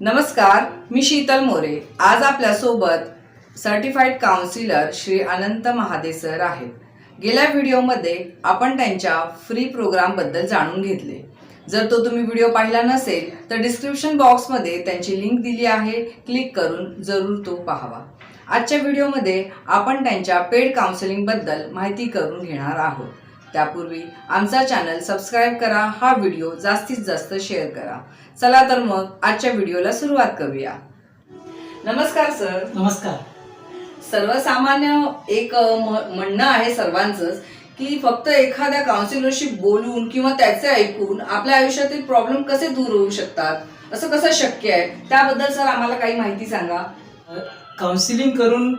नमस्कार मी शीतल मोरे. आज आपल्यासोबत certified counsellor Shri Anant Mahade sir आहेत. गेल्या व्हिडिओमध्ये आपण त्यांच्या फ्री प्रोग्रामबद्दल जाणून घेतले. जर तो तुम्ही व्हिडिओ पाहिला नसेल तर डिस्क्रिप्शन बॉक्समध्ये त्यांची लिंक दिली आहे. क्लिक करून जरूर तो पाहावा. आजच्या व्हिडिओमध्ये आपण त्यांच्या पेड काउन्सिलिंगबद्दल माहिती करून घेणार आहोत. त्यापूर्वी आमचा चॅनल सबस्क्राईब करा हा व्हिडिओ जास्तीत जास्त शेअर करा. चला तर मग आजच्या व्हिडिओला सुरुवात करूया. नमस्कार सर. नमस्कार. सर्वसामान्य एक म्हणणं आहे सर्वांचंच की फक्त एखाद्या काउन्सिलरशी बोलून किंवा त्याचे ऐकून आपल्या आयुष्यातील प्रॉब्लेम कसे दूर होऊ शकतात? असं कसं शक्य आहे? त्याबद्दल सर आम्हाला काही माहिती सांगा. काउन्सिलिंग करून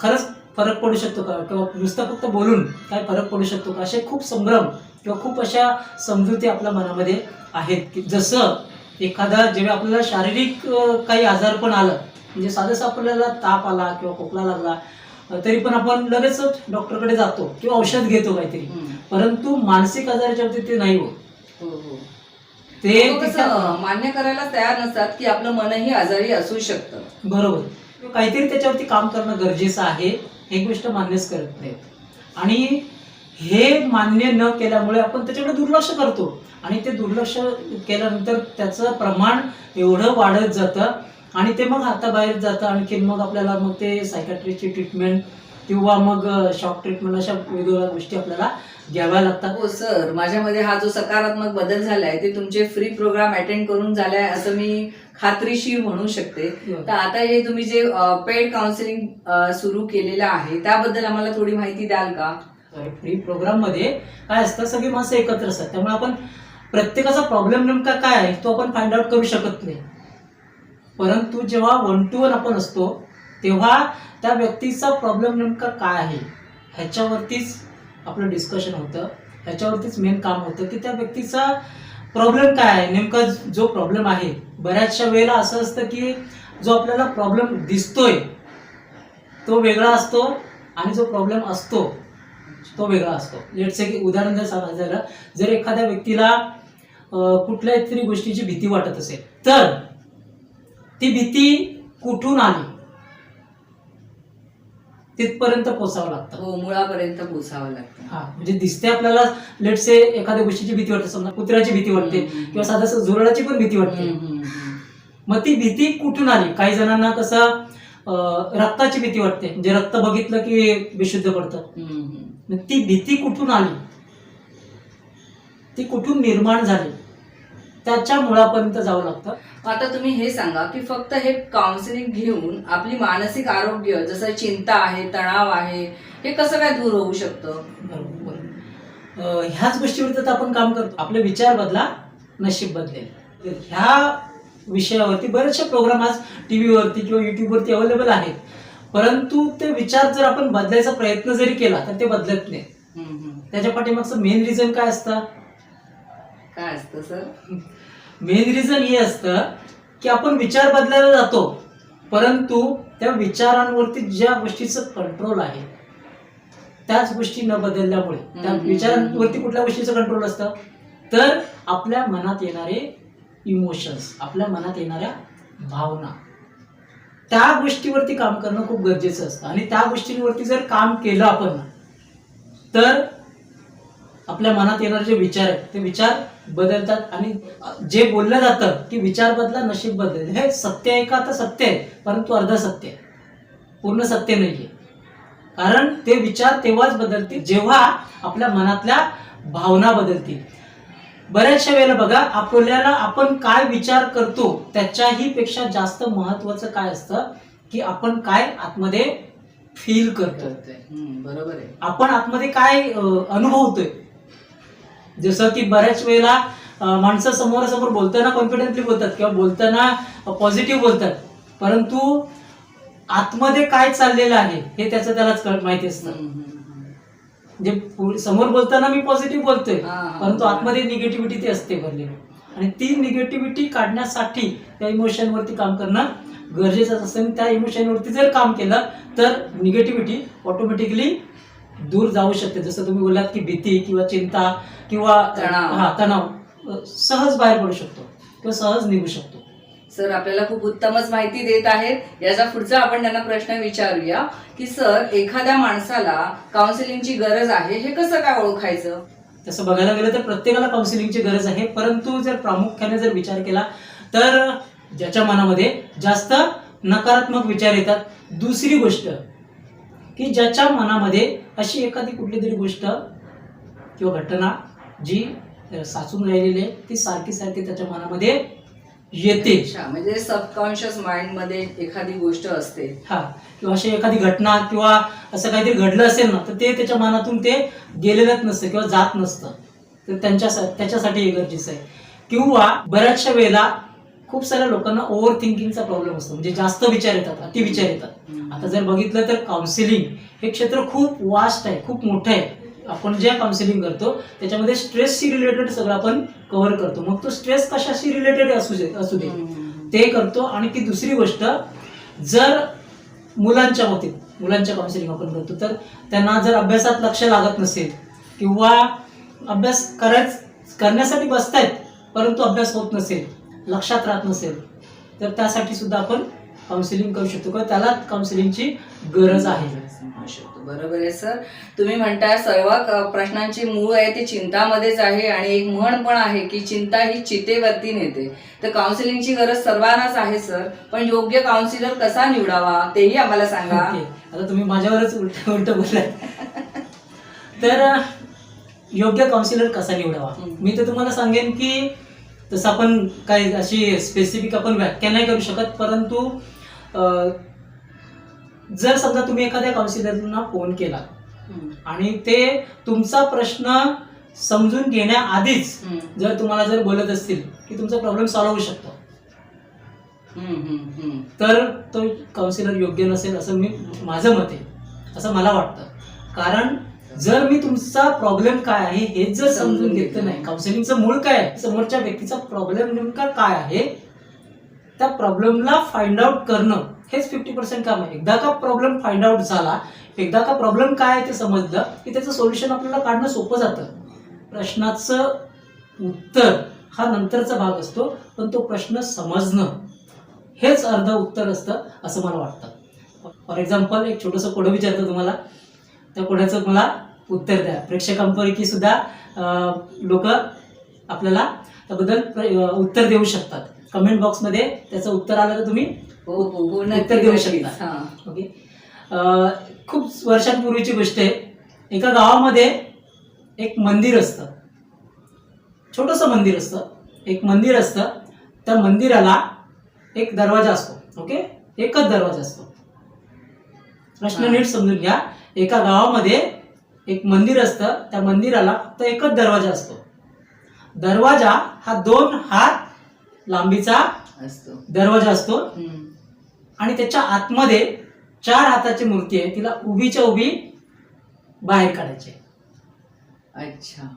खरंच फरक पडू शकतो का? किंवा नुसतं फक्त बोलून काय फरक पडू शकतो का? असे खूप संभ्रम किंवा खूप अशा समजुती आपल्या मनामध्ये आहेत की जसं एखादा जेव्हा आपल्याला शारीरिक काही आजार पण आलं म्हणजे साधंसं आपल्याला ताप आला किंवा खोकला लागला तरी पण आपण लगेचच डॉक्टरकडे जातो किंवा औषध घेतो काहीतरी. परंतु मानसिक आजाराच्या बाबतीत ते नाही होत. हो, हो. ते मान्य करायला तयार नसतात की आपलं मनही आजारी असू शकतं. बरोबर. काहीतरी त्याच्यावरती काम करणं गरजेचं आहे. हे गोष्ट मान्यच करत नाहीत. आणि हे मान्य न केल्यामुळे आपण त्याच्याकडे दुर्लक्ष करतो. आणि ते दुर्लक्ष केल्यानंतर त्याचं प्रमाण एवढं वाढत जातं. आणि ते मग हाताबाहेर जातं. आणखी मग आपल्याला मग ते सायकॅट्रिकची ट्रीटमेंट किंवा मग शॉक ट्रीटमेंट अशा वेगवेगळ्या गोष्टी आपल्याला घ्याव्या लागतात. हो सर माझ्यामध्ये हा जो सकारात्मक बदल झालाय ते तुमचे फ्री प्रोग्राम अटेंड करून झालाय असं मी खात्रीशीर म्हणू शकते. तर आता हे तुम्ही जे पेड काउन्सिलिंग सुरू केलेलं आहे त्याबद्दल आम्हाला थोडी माहिती द्याल का? फ्री प्रोग्राममध्ये काय असतं सगळी माणसं एकत्र असतात. त्यामुळे आपण प्रत्येकाचा प्रॉब्लेम नेमका काय आहे तो आपण फाइंड आउट करू शकत नाही. परंतु जेव्हा वन टू वन आपण असतो तेव्हा त्या व्यक्तीचा प्रॉब्लेम नेमका काय आहे ह्याच्यावरतीच आपलं डिस्कशन होतं. ह्याच्यावरतीच मेन काम होतं की त्या व्यक्तीचा प्रॉब्लेम काय आहे नेमका जो प्रॉब्लेम आहे. बऱ्याचशा वेळेला असं असतं की जो आपल्याला प्रॉब्लेम दिसतोय तो वेगळा असतो आणि जो प्रॉब्लेम असतो तो वेगळा असतो लेट्स से की उदाहरण जर सांगायचं झालं जर एखाद्या व्यक्तीला अं, कुठल्या तरी गोष्टीची भीती वाटत असेल तर ती भीती कुठून आली तिथपर्यंत पोचावं लागतं हो मुळापर्यंत पोचावं लागतं हा म्हणजे दिसते आपल्याला लेट से एखाद्या गोष्टीची भीती वाटते समजा कुत्र्याची भीती वाटते. किंवा साधं झुरळाची पण भीती वाटते. मग ती भीती कुठून आली काही जणांना कसं रक्ताची भीती वाटते म्हणजे रक्त बघितलं की बेशुद्ध पडतं. मग ती भीती कुठून आली? ती कुठून निर्माण झाली? त्याच्या मुळापर्यंत जावं लागतं. आता तुम्ही हे सांगा की फक्त हे काउन्सिलिंग घेऊन आपली मानसिक आरोग्य जसं चिंता आहे तणाव आहे हे कसं काय दूर होऊ शकतं? बरोबर. अं, ह्याच गोष्टीवरती तर आपण काम करतो. आपले विचार बदला नशीब बदलेल. तर ह्या विषयावरती बरेचसे प्रोग्राम आज टी व्हीवरती किंवा युट्यूबवरती अवेलेबल आहेत. परंतु ते विचार जर आपण बदलायचा प्रयत्न जरी केला तर ते बदलत नाही. त्याच्या पाठीमागचं मेन रिझन काय असतं काय असतं सर मेन रिझन हे असतं की आपण विचार बदलायला जातो परंतु त्या विचारांवरती ज्या गोष्टीचं कंट्रोल आहे त्याच गोष्टी न बदलल्यामुळे त्या. विचारांवरती कुठल्या गोष्टीचं कंट्रोल असतं तर आपल्या मनात येणारे इमोशन्स आपल्या मनात येणाऱ्या भावना त्या गोष्टीवरती काम करणं खूप गरजेचं असतं. आणि त्या गोष्टींवरती जर काम केलं आपण तर आपल्या मनात येणारे जे विचार आहेत ते विचार बदलतात आणि जे बोललं जातं की विचार बदला नशीब बदल हे सत्य आहे का? तर सत्य आहे परंतु अर्ध सत्य आहे. पूर्ण सत्य नाहीये. कारण ते विचार तेव्हाच बदलतील जेव्हा आपल्या मनातल्या भावना बदलतील. बऱ्याचशा वेळेला बघा आपल्याला आपण काय विचार करतो त्याच्याही पेक्षा जास्त महत्वाचं काय असतं की आपण काय आतमध्ये फील करतो बरोबर आहे. आपण आतमध्ये काय अनुभवतोय? जसं की बऱ्याच वेळेला माणसं समोरासमोर बोलताना कॉन्फिडेंटली बोलतात किंवा बोलताना पॉझिटिव्ह बोलतात. परंतु आतमध्ये काय चाललेलं आहे हे त्याचं त्यालाच माहिती असतं. हम्म. म्हणजे समोर बोलताना मी पॉझिटिव्ह बोलतोय. परंतु आतमध्ये निगेटिव्हिटी ती असते भरलेली आणि ती निगेटिव्हिटी काढण्यासाठी त्या इमोशनवरती काम करणं गरजेचं असतं आणि त्या इमोशनवरती जर काम केलं तर निगेटिव्हिटी ऑटोमॅटिकली दूर जाऊ शकते जसं तुम्ही बोललात की भीती किंवा चिंता किंवा तणाव. हा तणाव सहज बाहेर पडू शकतो किंवा सहज निघू शकतो सर आपल्याला खूप उत्तमच माहिती देत आहेत. याचा पुढचा आपण त्यांना प्रश्न विचारूया की सर एखाद्या माणसाला काउन्सिलिंगची गरज आहे हे कसं काय ओळखायचं? तसं बघायला गेलं तर प्रत्येकाला काउन्सिलिंगची गरज आहे परंतु जर प्रामुख्याने जर विचार केला तर ज्याच्या मनामध्ये जास्त नकारात्मक विचार येतात. दुसरी गोष्ट की ज्याच्या मनामध्ये अशी एखादी कुठली तरी गोष्ट किंवा घटना जी साचून राहिलेली आहे ती सारखी सारखी त्याच्या मनामध्ये येते. अच्छा म्हणजे सबकॉन्शियस माइंडमध्ये एखादी गोष्ट असते. हा किंवा अशी एखादी घटना किंवा असं काहीतरी घडलं असेल ना तर ते त्याच्या मनातून ते गेलेलंच नसतं किंवा जात नसतं. तर त्यांच्या त्याच्यासाठी हे गरजेचं आहे. किंवा बऱ्याचशा वेळेला खूप साऱ्या लोकांना ओव्हर थिंकिंगचा प्रॉब्लेम असतो. म्हणजे जास्त विचार येतात अति विचार येतात आता जर बघितलं तर काउन्सिलिंग हे क्षेत्र खूप वास्ट आहे खूप मोठं आहे. आपण जे काउन्सिलिंग करतो त्याच्यामध्ये स्ट्रेसशी रिलेटेड सगळं आपण कव्हर करतो. मग तो स्ट्रेस कशाशी रिलेटेड असू असू दे. ते करतो. आणि ती दुसरी गोष्ट जर मुलांच्या बाबतीत मुलांच्या काउन्सिलिंग आपण करतो तर त्यांना जर अभ्यासात लक्ष लागत नसेल किंवा अभ्यास करायच करण्यासाठी बसतायत परंतु अभ्यास होत नसेल लक्षात राहत नसेल तर त्यासाठी सुद्धा आपण काउन्सिलिंग करू शकतो किंवा त्याला काउन्सिलिंगची गरज आहे. शकतो. बरोबर आहे सर. तुम्ही म्हणताय सर्व प्रश्नांची मूळ आहे ते चिंतामध्येच आहे आणि एक म्हण पण आहे की चिंता ही चितेवरती नेते. तर काउन्सिलिंगची गरज सर्वांनाच आहे सर. पण योग्य काउन्सिलर कसा निवडावा तेही आम्हाला सांगा. आता तुम्ही माझ्यावरच उलट उलट बोललाय तर योग्य काउन्सिलर कसा निवडावा. मी तर तुम्हाला सांगेन की तसं आपण काही अशी स्पेसिफिक आपण व्याख्या नाही करू शकत परंतु जर समजा तुम्ही एखाद्या काउन्सिलरना फोन केला. आणि ते तुमचा प्रश्न समजून घेण्याआधीच. जर तुम्हाला जर बोलत असतील की तुमचा प्रॉब्लेम सॉल्व्ह होऊ शकतो. तर तो काउन्सिलर योग्य नसेल असं मी माझं मत आहे असं मला वाटतं कारण जर मी तुमचा प्रॉब्लेम काय आहे हेच जर समजून घेतलं नाही काउन्सिलिंगचं मूळ काय आहे समोरच्या व्यक्तीचा प्रॉब्लेम नेमका काय आहे त्या प्रॉब्लेमला फाइंड आउट करणं हेच फिफ्टी पर्सेंट काम आहे. एकदा का प्रॉब्लेम फाइंड आउट झाला एकदा का प्रॉब्लेम काय आहे ते समजलं की त्याचं सोल्युशन आपल्याला काढणं सोपं जातं. प्रश्नाचं उत्तर हा नंतरचा भाग असतो पण तो प्रश्न समजणं हेच अर्ध उत्तर असतं असं मला वाटतं. फॉर एक्झाम्पल एक छोटंसं कोडं विचारतो तुम्हाला. त्या कोड्याचं मला उत्तर द्या. प्रेक्षकांपैकी सुद्धा लोक आपल्याला त्याबद्दल उत्तर देऊ शकतात. कमेंट बॉक्समध्ये त्याचं उत्तर आलं तर तुम्ही हो हो हो उत्तर देऊ. शकता. हा. ओके. खूप वर्षांपूर्वीची गोष्ट आहे. एका गावामध्ये एक मंदिर असतं. छोटंसं मंदिर असतं. एक मंदिर असतं. त्या मंदिराला एक दरवाजा असतो. ओके? एकच दरवाजा असतो. प्रश्न. नीट समजून घ्या. एका गावामध्ये एक मंदिर असतं. त्या मंदिराला फक्त एकच दरवाजा असतो. दरवाजा हा दोन हात लांबीचा असतो. दरवाजा असतो. आणि त्याच्या आतमध्ये चार हाताची मूर्ती आहे. तिला उभीच्या उभी बाहेर काढायची. अच्छा.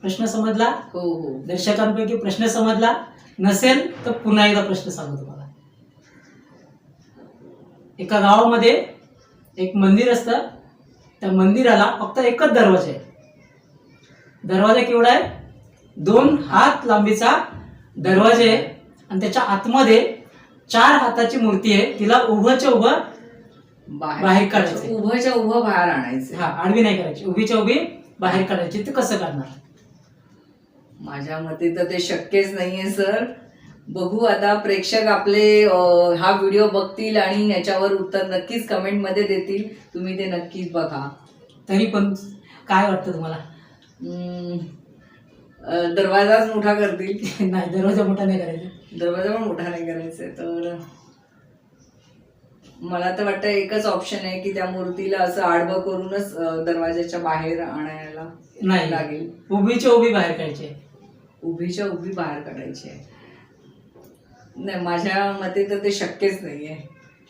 प्रश्न समजला? हो हो. दर्शकांपैकी प्रश्न समजला? नसेल तर पुन्हा एकदा प्रश्न सांगू तुम्हाला. एका गावामध्ये एक मंदिर असतं. त्या मंदिराला फक्त एकच दरवाजा आहे. दरवाजा केवढा आहे? दोन हात लांबीचा दरवाजा आहे. आणि त्याच्या आतमध्ये चार हाताची मूर्ती आहे. तिला उभंच्या उभं बाहेर काढायचं. उभंच्या उभं बाहेर आणायचं हा आडवी नाही करायची. उभीच्या उभी बाहेर काढायची. ते कसं काढणार माझ्या मते तर ते शक्यच नाहीये सर. बघू आता प्रेक्षक आपले हा व्हिडिओ बघतील आणि याच्यावर उत्तर नक्कीच कमेंटमध्ये देतील. तुम्ही ते नक्कीच बघा. तरी पण काय वाटतं तुम्हाला? दरवाजाच मोठा करतील. नाही दरवाजा मोठा नाही करायचा. दरवाजा पण मोठा नाही करायचा तर मला तर वाटतं एकच ऑप्शन आहे की त्या मूर्तीला असं आडवं करूनच दरवाजाच्या बाहेर आणायला नाही. लागेल. उभीच्या उभी बाहेर काढायची उभीच्या उभी बाहेर काढायची आहे. नाही माझ्या मते तर ते शक्यच नाहीये.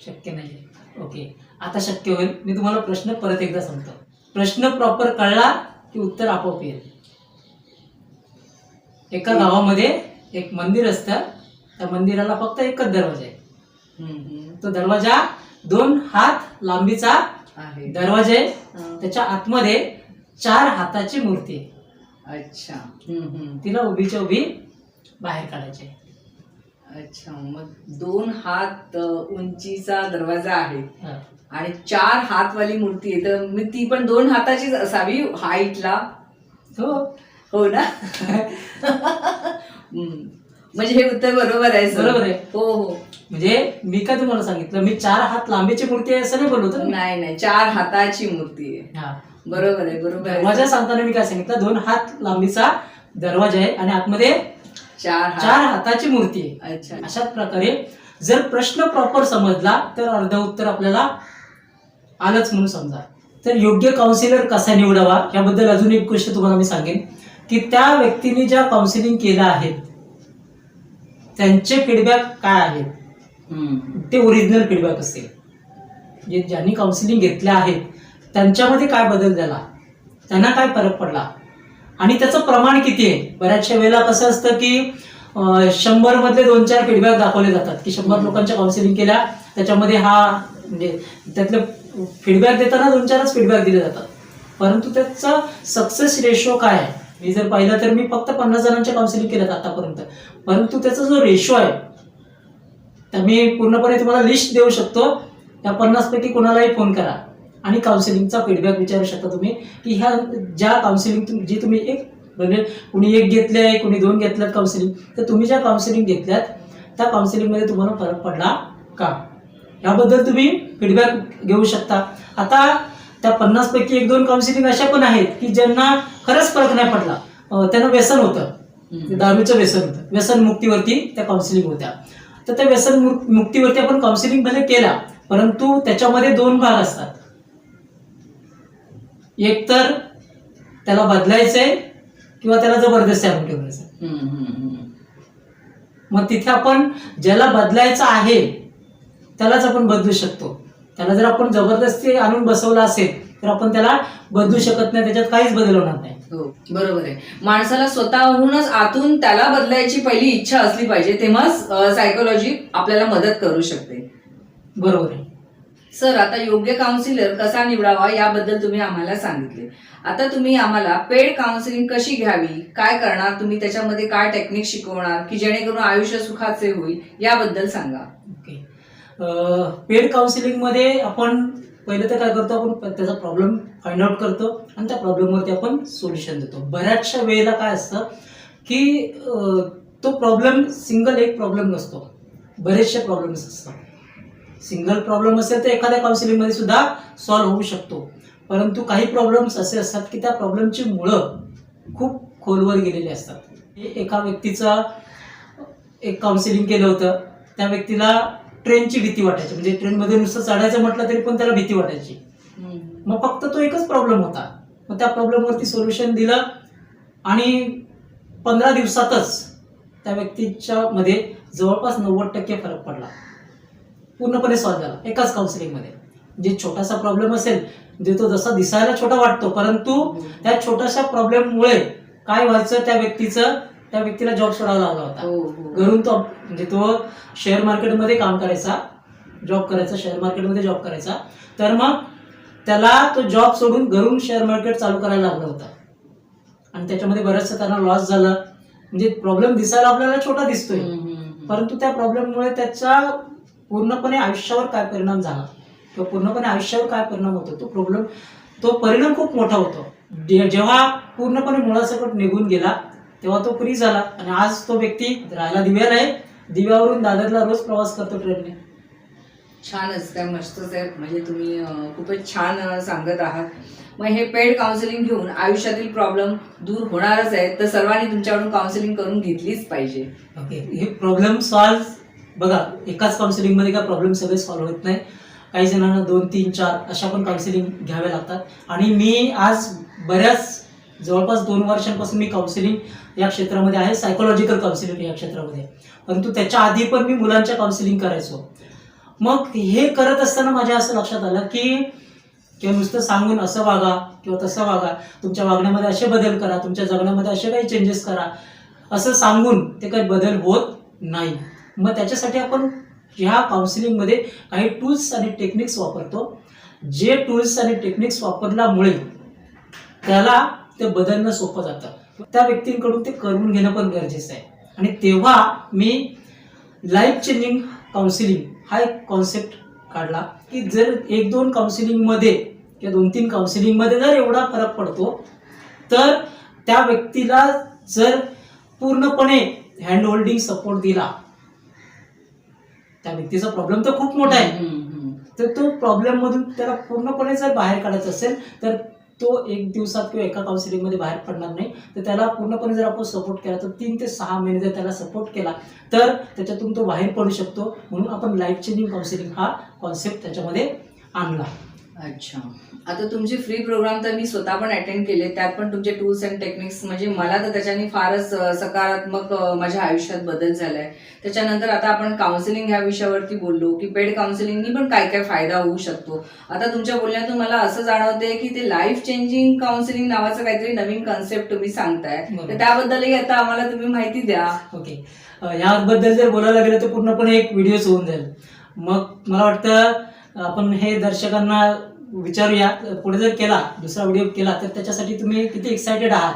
शक्य नाही ओके. आता शक्य होईल. मी तुम्हाला प्रश्न परत एकदा सांगतो. प्रश्न प्रॉपर कळला की उत्तर आपोआप येईल. एका गावामध्ये एक मंदिर असतं. त्या मंदिराला फक्त एकच दरवाजा आहे. तो दरवाजा दोन हात लांबीचा आहे. दरवाजा आहे. त्याच्या आतमध्ये चार हाताची मूर्ती आहे. अच्छा. हम्म, हम्म. तिला उभीच्या उभी बाहेर काढायचे अच्छा. मग दोन हात उंचीचा दरवाजा आहे. आणि चार हातवाली मूर्ती आहे. तर मी ती पण दोन हाताचीच असावी? हाईटला? हो. हो ना? हम्म. म्हणजे हे उत्तर बरोबर आहे सर. बरोबर आहे. हो हो. म्हणजे मी काय तुम्हाला सांगितलं? मी चार हात लांबीची मूर्ती आहे असं नाही बोललो होतो नाही नाही. चार हाताची मूर्ती आहे. हा. बरोबर आहे बरोबर दरवाजा आहे सांगताना मी काय सांगितलं? दोन हात लांबीचा दरवाजा आहे आणि आतमध्ये चार हात. चार हाताची मूर्ती आहे. अच्छा. अशाच प्रकारे जर प्रश्न प्रॉपर समजला तर अर्ध उत्तर आपल्याला आलंच म्हणून समजा. तर योग्य काउन्सिलर कसा निवडावा? याबद्दल अजून एक गोष्ट तुम्हाला मी सांगेन. की त्या व्यक्तीने ज्या काउन्सिलिंग केलं आहे त्यांचे फीडबॅक काय आहेत. ते ओरिजिनल फीडबॅक असतील जे ज्यांनी काउन्सिलिंग घेतल्या आहेत त्यांच्यामध्ये काय बदल झाला? त्यांना काय फरक पडला? आणि त्याचं प्रमाण किती आहे? बऱ्याचशा वेळेला कसं असतं की शंभर मधले दोन चार फीडबॅक दाखवले जातात की शंभर. लोकांच्या काउन्सिलिंग केल्या त्याच्यामध्ये हा म्हणजे त्यातले फीडबॅक देताना दोन चारच फीडबॅक दिले जातात. परंतु त्याचा सक्सेस रेशो काय आहे? मी जर पाहिलं तर मी फक्त पन्नास जणांच्या काउन्सिलिंग केल्यात आतापर्यंत. परंतु त्याचा जो रेशो आहे तर मी पूर्णपणे तुम्हाला लिस्ट देऊ शकतो. त्या पन्नासपैकी कोणालाही फोन करा. आणि काउन्सिलिंगचा फीडबॅक विचारू शकता तुम्ही की ह्या ज्या काउन्सिलिंग जी तुम्ही एक म्हणजे कुणी एक घेतले आहे कुणी दोन घेतल्यात काउन्सिलिंग तर तुम्ही ज्या काउन्सिलिंग घेतल्यात त्या काउन्सिलिंगमध्ये तुम्हाला फरक पडला का? याबद्दल तुम्ही फीडबॅक घेऊ शकता. आता त्या पन्नास पैकी एक दोन काउन्सिलिंग अशा पण आहेत की ज्यांना खरंच फरक नाही पडला. त्यांना व्यसन होतं. दारूचं व्यसन होतं. व्यसन मुक्तीवरती त्या काउन्सिलिंग होत्या. तर त्या व्यसन मुक्तीवरती आपण काउन्सिलिंगमध्ये केल्या परंतु त्याच्यामध्ये दोन भाग असतात. एक तर त्याला बदलायचंय किंवा त्याला जबरदस्ती आणून ठेवायचं. मग तिथे आपण ज्याला बदलायचं आहे त्यालाच आपण बदलू शकतो. त्याला जर आपण जबरदस्ती आणून बसवलं असेल तर आपण त्याला बदलू शकत नाही त्याच्यात काहीच बदल होणार नाही. हो बरोबर आहे. माणसाला स्वतःहूनच आतून त्याला बदलायची पहिली इच्छा असली पाहिजे तेव्हाच सायकोलॉजी आपल्याला मदत करू शकते. बरोबर आहे. सर आता योग्य काउन्सिलर कसा निवडावा याबद्दल तुम्ही आम्हाला सांगितले. आता तुम्ही आम्हाला पेड काउन्सिलिंग कशी घ्यावी काय करणार तुम्ही त्याच्यामध्ये काय टेक्निक शिकवणार की जेणेकरून आयुष्य सुखाचे होईल याबद्दल सांगा. पेड काउन्सिलिंगमध्ये आपण पहिलं तर काय करतो आपण त्याचा प्रॉब्लेम फाइंड आउट करतो आणि त्या प्रॉब्लेमवरती आपण सोल्युशन देतो. बऱ्याचशा वेळेला काय असतं की तो प्रॉब्लेम सिंगल एक प्रॉब्लेम नसतो. बरेचसे प्रॉब्लेम्स असतात. सिंगल प्रॉब्लेम असेल तर एखाद्या काउन्सिलिंगमध्ये सुद्धा सॉल्व्ह होऊ शकतो. परंतु काही प्रॉब्लेम्स असे असतात की त्या प्रॉब्लेमची मुळं खूप खोलवर गेलेली असतात. हे एका व्यक्तीचा एक काउन्सिलिंग केलं होतं. त्या व्यक्तीला ट्रेनची भीती वाटायची. म्हणजे ट्रेनमध्ये नुसतं चढायचं म्हटलं तरी पण त्याला भीती वाटायची. मग फक्त तो एकच प्रॉब्लेम होता. मग त्या प्रॉब्लेमवरती सोल्युशन दिलं आणि पंधरा दिवसातच त्या व्यक्तीच्या मध्ये जवळपास नव्वद टक्के फरक पडला. पूर्णपणे सॉल्व्ह झाला. एकाच काउन्सिलिंगमध्ये जे छोटासा प्रॉब्लेम असेल म्हणजे तो जसा दिसायला छोटा वाटतो परंतु त्या छोट्याशा प्रॉब्लेममुळे काय व्हायचं त्या व्यक्तीचं? त्या व्यक्तीला जॉब सोडावा लागला होता. हो हो. घरून तो म्हणजे तो शेअर मार्केटमध्ये काम करायचा जॉब करायचा शेअर मार्केटमध्ये जॉब करायचा. तर मग त्याला तो जॉब सोडून घरून शेअर मार्केट चालू करायला लागलं होतं. आणि त्याच्यामध्ये बरंचसं त्यांना लॉस झाला. म्हणजे प्रॉब्लेम दिसायला आपल्याला छोटा दिसतोय. परंतु त्या प्रॉब्लेममुळे त्याच्या पूर्णपणे आयुष्यावर काय परिणाम झाला? किंवा पूर्णपणे आयुष्यावर काय परिणाम होतो? तो प्रॉब्लेम तो परिणाम खूप मोठा होतो. जेव्हा पूर्णपणे मुळासकट निघून गेला तेव्हा तो फ्री झाला? आणि आज तो व्यक्ती राहायला दिव्याला आहे दिव्यावरून दादरला रोज प्रवास करतो ट्रेनने. छानच काय मस्तच आहे म्हणजे तुम्ही खूपच छान सांगत आहात. मग हे पेड काउन्सिलिंग घेऊन आयुष्यातील प्रॉब्लेम दूर होणारच आहे तर सर्वांनी तुमच्याकडून काउन्सिलिंग करून घेतलीच पाहिजे. ओके हे प्रॉब्लेम सॉल्व बघा एकाच काउन्सिलिंगमध्ये काय प्रॉब्लेम सगळे सॉल्व्ह होत नाही. काही जणांना दोन तीन चार अशा पण काउन्सिलिंग घ्याव्या लागतात. आणि मी आज बऱ्याच जवळपास दोन वर्षांपासून मी काउन्सिलिंग या क्षेत्रामध्ये आहे सायकोलॉजिकल काउन्सिलिंग या क्षेत्रामध्ये. परंतु त्याच्या आधी पण मी मुलांच्या काउन्सिलिंग करायचो. मग हे करत असताना माझ्या असं लक्षात आलं की किंवा नुसतं सांगून असं वागा किंवा तसं वागा तुमच्या वागण्यामध्ये असे बदल करा तुमच्या जगण्यामध्ये असे काही चेंजेस करा असं सांगून ते काही बदल होत नाही. मग त्याच्यासाठी आपण ह्या काउन्सिलिंगमध्ये काही टूल्स आणि टेक्निक्स वापरतो. जे टूल्स आणि टेक्निक्स वापरल्यामुळे त्याला ते बदलणं सोपं जातं. त्या व्यक्तींकडून ते करून घेणं पण गरजेचं आहे. आणि तेव्हा मी लाईफ चेंजिंग काउन्सिलिंग हा एक कॉन्सेप्ट काढला की जर एक दोन काउन्सिलिंगमध्ये किंवा दोन तीन काउन्सिलिंगमध्ये जर एवढा फरक पडतो तर त्या व्यक्तीला जर पूर्णपणे हँड होल्डिंग सपोर्ट दिला त्या व्यक्तीचा प्रॉब्लेम तर खूप मोठा आहे. तर तो प्रॉब्लेम मधून त्याला पूर्णपणे जर बाहेर काढायचा असेल तर तो एक दिवसात किंवा एका काउन्सिलिंगमध्ये बाहेर पडणार नाही. तर त्याला पूर्णपणे जर आपण सपोर्ट केला तर तीन ते सहा महिने जर त्याला सपोर्ट केला तर त्याच्यातून तो बाहेर पडू शकतो. म्हणून आपण लाईफ चेंजिंग काउन्सिलिंग हा कॉन्सेप्ट त्याच्यामध्ये आणला. अच्छा. आता तुमचे फ्री प्रोग्राम तर मी स्वतः पण अटेंड केले त्यात पण तुमचे टूल्स अँड टेक्निक्स म्हणजे मला तर त्याच्याने फारच सकारात्मक माझ्या आयुष्यात बदल झालाय. त्याच्यानंतर आता आपण काउन्सिलिंग ह्या विषयावरती बोललो की पेड काउन्सिलिंगनी पण काय काय फायदा होऊ शकतो. आता तुमच्या बोलण्यातून मला असं जाणवते की ते लाईफ चेंजिंग काउन्सिलिंग नावाचं काहीतरी नवीन कन्सेप्ट तुम्ही सांगताय. तर त्याबद्दलही आता आम्हाला तुम्ही माहिती द्या. ओके. याबद्दल जर बोलायला गेलं तर पूर्णपणे एक व्हिडिओच होऊन जाईल. मग मला वाटतं आपण हे दर्शकांना विचारूया पुढे जर केला दुसरा व्हिडिओ केला तर त्याच्यासाठी तुम्ही किती एक्सायटेड आहात?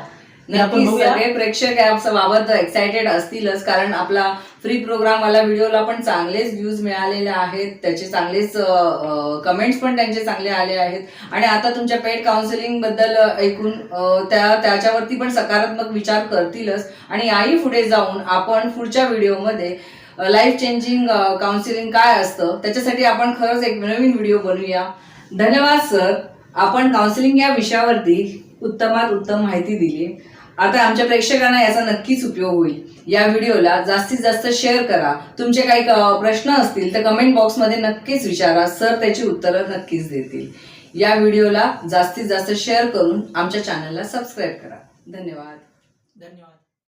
आपण नक्कीच सगळे प्रेक्षक या बाबत एक्सायटेड असतीलच कारण आपला फ्री प्रोग्राम वाला व्हिडिओला पण चांगलेच व्ह्यूज मिळालेले आहेत. त्याचे चांगलेच कमेंट्स पण त्यांचे चांगले आले आहेत. आणि आता तुमच्या पेड काउन्सिलिंगबद्दल ऐकून त्या त्याच्यावरती पण सकारात्मक विचार करतीलच. आणि याही पुढे जाऊन आपण पुढच्या व्हिडिओमध्ये लाईफ चेंजिंग काउन्सिलिंग काय असतं त्याच्यासाठी आपण खरंच एक नवीन व्हिडिओ बनवूया. धन्यवाद सर आपण काउन्सिलिंग या विषयावरती उत्तमात उत्तम माहिती दिली. आता आमच्या प्रेक्षकांना याचा नक्कीच उपयोग होईल. या व्हिडिओला जास्तीत जास्त शेअर करा. तुमचे काही प्रश्न असतील तर कमेंट बॉक्समध्ये नक्कीच विचारा. सर त्याची उत्तरं नक्कीच देतील. या व्हिडिओला जास्तीत जास्त शेअर करून आमच्या चॅनलला सबस्क्राईब करा. धन्यवाद. धन्यवाद.